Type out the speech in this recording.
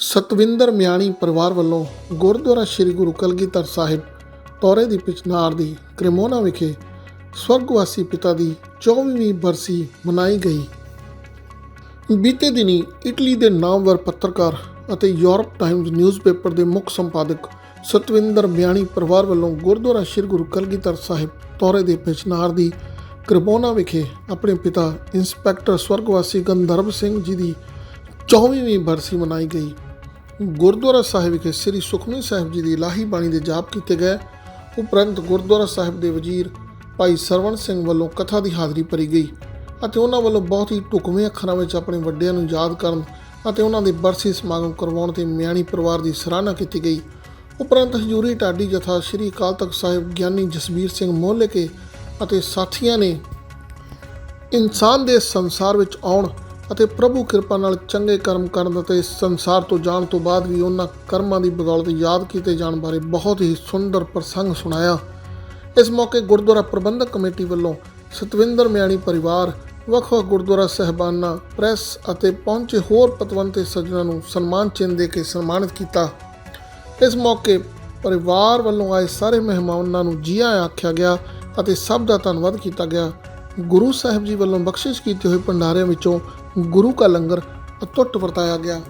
ਸਤਵਿੰਦਰ ਮਿਆਣੀ ਪਰਿਵਾਰ ਵੱਲੋਂ ਗੁਰਦੁਆਰਾ ਸ੍ਰੀ ਗੁਰੂ ਕਲਗੀਧਰ ਸਾਹਿਬ ਤੌਰੇ ਦੀ ਪਿਛਨਾਰ ਦੀ ਕ੍ਰਿਮੋਨਾ ਵਿਖੇ ਸਵਰਗਵਾਸੀ ਪਿਤਾ ਦੀ 24ਵੀਂ ਬਰਸੀ ਮਨਾਈ ਗਈ। ਬੀਤੇ ਦਿਨੀ ਇਟਲੀ ਦੇ ਨਾਮਵਰ ਪੱਤਰਕਾਰ ਅਤੇ ਯੂਰਪ ਟਾਈਮਜ਼ ਨਿਊਜ਼ਪੇਪਰ ਦੇ ਮੁੱਖ ਸੰਪਾਦਕ ਸਤਵਿੰਦਰ ਮਿਆਣੀ ਪਰਿਵਾਰ ਵੱਲੋਂ ਗੁਰਦੁਆਰਾ ਸ੍ਰੀ ਗੁਰੂ ਕਲਗੀਧਰ ਸਾਹਿਬ ਤੌਰੇ ਦੇ ਪਿਛਨਾਰ ਦੀ ਕ੍ਰਿਮੋਨਾ ਵਿਖੇ ਆਪਣੇ ਪਿਤਾ ਇੰਸਪੈਕਟਰ ਸਵਰਗਵਾਸੀ ਗੰਧਰਵ ਸਿੰਘ ਜੀ ਦੀ 24ਵੀਂ ਬਰਸੀ ਮਨਾਈ ਗਈ। ਗੁਰਦੁਆਰਾ ਸਾਹਿਬ ਵਿਖੇ ਸ੍ਰੀ ਸੁਖਮਨੀ ਸਾਹਿਬ ਜੀ ਦੀ ਲਾਹੀ ਬਾਣੀ ਦੇ ਜਾਪ ਕੀਤੇ ਗਏ। ਉਪਰੰਤ ਗੁਰਦੁਆਰਾ ਸਾਹਿਬ ਦੇ ਵਜ਼ੀਰ ਭਾਈ ਸਰਵਣ ਸਿੰਘ ਵੱਲੋਂ ਕਥਾ ਦੀ ਹਾਜ਼ਰੀ ਭਰੀ ਗਈ ਅਤੇ ਉਹਨਾਂ ਵੱਲੋਂ ਬਹੁਤ ਹੀ ਢੁਕਵੇਂ ਅੱਖਰਾਂ ਵਿੱਚ ਆਪਣੇ ਵੱਡਿਆਂ ਨੂੰ ਯਾਦ ਕਰਨ ਅਤੇ ਉਹਨਾਂ ਦੇ ਬਰਸੀ ਸਮਾਗਮ ਕਰਵਾਉਣ ਤੇ ਮਿਆਣੀ ਪਰਿਵਾਰ ਦੀ ਸਰਾਹਨਾ ਕੀਤੀ ਗਈ। ਉਪਰੰਤ ਹਜੂਰੀ ਢਾਡੀ ਜਥਾ ਸ੍ਰੀ ਅਕਾਲ ਤਖਤ ਸਾਹਿਬ ਗਿਆਨੀ ਜਸਬੀਰ ਸਿੰਘ ਮੋਹਲਕੇ ਅਤੇ ਸਾਥੀਆਂ ਨੇ ਇਨਸਾਨ ਦੇ ਸੰਸਾਰ ਵਿੱਚ ਆਉਣ ਅਤੇ ਪ੍ਰਭੂ ਕਿਰਪਾ ਨਾਲ ਚੰਗੇ ਕਰਮ ਕਰਨ ਅਤੇ ਸੰਸਾਰ ਤੋਂ ਜਾਣ ਤੋਂ ਬਾਅਦ ਵੀ ਉਹਨਾਂ ਕਰਮਾਂ ਦੀ ਬਦੌਲਤ ਯਾਦ ਕੀਤੇ ਜਾਣ ਬਾਰੇ ਬਹੁਤ ਹੀ ਸੁੰਦਰ ਪ੍ਰਸੰਗ ਸੁਣਾਇਆ। ਇਸ ਮੌਕੇ ਗੁਰਦੁਆਰਾ ਪ੍ਰਬੰਧਕ ਕਮੇਟੀ ਵੱਲੋਂ ਸਤਵਿੰਦਰ ਮਿਆਣੀ ਪਰਿਵਾਰ, ਵੱਖ-ਵੱਖ ਗੁਰਦੁਆਰਾ ਸਹਿਬਾਨਾਂ, ਪ੍ਰੈਸ ਅਤੇ ਪਹੁੰਚੇ ਹੋਰ ਪਤਵੰਤੇ ਸੱਜਣਾਂ ਨੂੰ ਸਨਮਾਨ ਚਿੰਨ੍ਹ ਦੇ ਕੇ ਸਨਮਾਨਿਤ ਕੀਤਾ। ਇਸ ਮੌਕੇ ਪਰਿਵਾਰ ਵੱਲੋਂ ਆਏ ਸਾਰੇ ਮਹਿਮਾਨਾਂ ਨੂੰ ਜੀ ਆਇਆਂ ਆਖਿਆ ਗਿਆ ਅਤੇ ਸਭ ਦਾ ਧੰਨਵਾਦ ਕੀਤਾ ਗਿਆ। ਗੁਰੂ ਸਾਹਿਬ ਜੀ ਵੱਲੋਂ ਬਖਸ਼ਿਸ਼ ਕੀਤੇ ਹੋਏ ਭੰਡਾਰਿਆਂ ਵਿੱਚੋਂ ਗੁਰੂ ਕਾ ਲੰਗਰ ਅਤੁੱਟ ਵਰਤਾਇਆ ਗਿਆ।